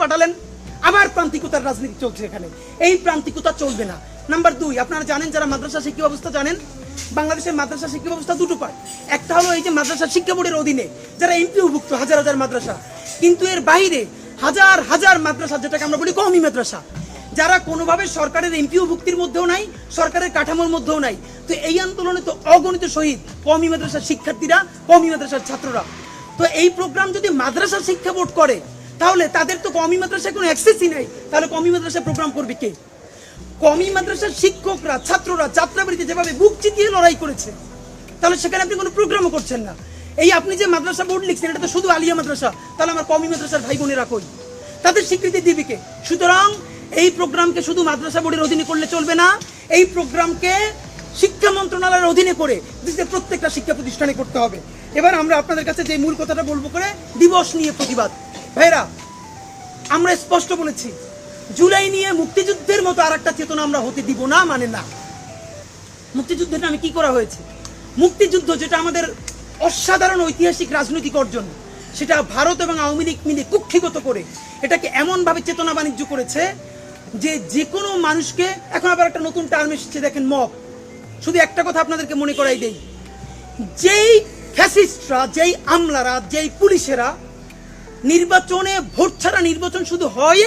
পাঠালেন। আবার প্রান্তিকতার রাজনীতি চলছে এখানে। এই প্রান্তিকতা চলবে না। নাম্বার দুই, আপনারা জানেন যারা মাদ্রাসা শিক্ষা ব্যবস্থা জানেন, বাংলাদেশের মাদ্রাসা শিক্ষা ব্যবস্থা দুটো পায় একটা হলো এই যে মাদ্রাসা শিক্ষা বোর্ডের অধীনে যারা এমপিওভুক্ত হাজার হাজার মাদ্রাসা। কিন্তু এর বাইরে হাজার হাজার মাদ্রাসা, যেটাকে আমরা বলি কমই মাদ্রাসা, যারা কোনোভাবে সরকারের এমপিও ভুক্তির মধ্যেও নাই, সরকারের কাঠামোর মধ্যেও নাই। তো এই আন্দোলনে তো অগণিত শহীদ কমি মাদ্রাসার শিক্ষার্থীরা কমি মাদ্রাসার ছাত্ররা। তো এই প্রোগ্রাম যদি মাদ্রাসা শিক্ষা বোর্ড করে তাহলে তাদের তো কমি মাদ্রাসায় কোনো অ্যাক্সেসই নাই। তাহলে কমি মাদ্রাসায় প্রোগ্রাম করবে কে? কমি মাদ্রাসার শিক্ষকরা, ছাত্ররা, যাত্রাবাড়িতে যেভাবে বুক চিতিয়ে লড়াই করেছে, তাহলে সেখানে আপনি কোনো প্রোগ্রামও করছেন না। এই আপনি যে মাদ্রাসা বোর্ড লিখছেন, এটা তো শুধু আলিয়া মাদ্রাসা, তাহলে আমার কমি মাদ্রাসার ভাই বোনেরা কই? তাদের স্বীকৃতি দিবি কে? সুতরাং এই প্রোগ্রামকে শুধু মাদ্রাসা বোর্ডের অধীনে করলে চলবে না, এই প্রোগ্রামকে শিক্ষা মন্ত্রণালয়ের অধীনে করে দেশের প্রত্যেকটা শিক্ষা প্রতিষ্ঠানে করতে হবে। এবার আমরা আপনাদের কাছে যে মূল কথাটা বলব করে, দিবস নিয়ে প্রতিবাদ। ভাইরা, আমরা স্পষ্ট বলেছি, জুলাই নিয়ে মুক্তিযুদ্ধের মতো আর একটা চেতনা আমরা হতে দিব না মানে না। মুক্তিযুদ্ধের নামে কি করা হয়েছে? মুক্তিযুদ্ধ যেটা আমাদের অসাধারণ ঐতিহাসিক রাজনৈতিক অর্জন, সেটা ভারত এবং আওয়ামী লীগ মিলে কুক্ষিগত করে এটাকে এমনভাবে চেতনা বাণিজ্য করেছে যে যে কোনো মানুষকে, এখন আবার একটা নতুন টার্ম এসেছে, দেখেন মব। শুধু একটা কথা আপনাদেরকে মনে করাই দেই, যেই ফ্যাসিস্টরা যেই আমলারা, যেই পুলিশেরা নির্বাচনে ভোট ছাড়া নির্বাচন শুধু হয়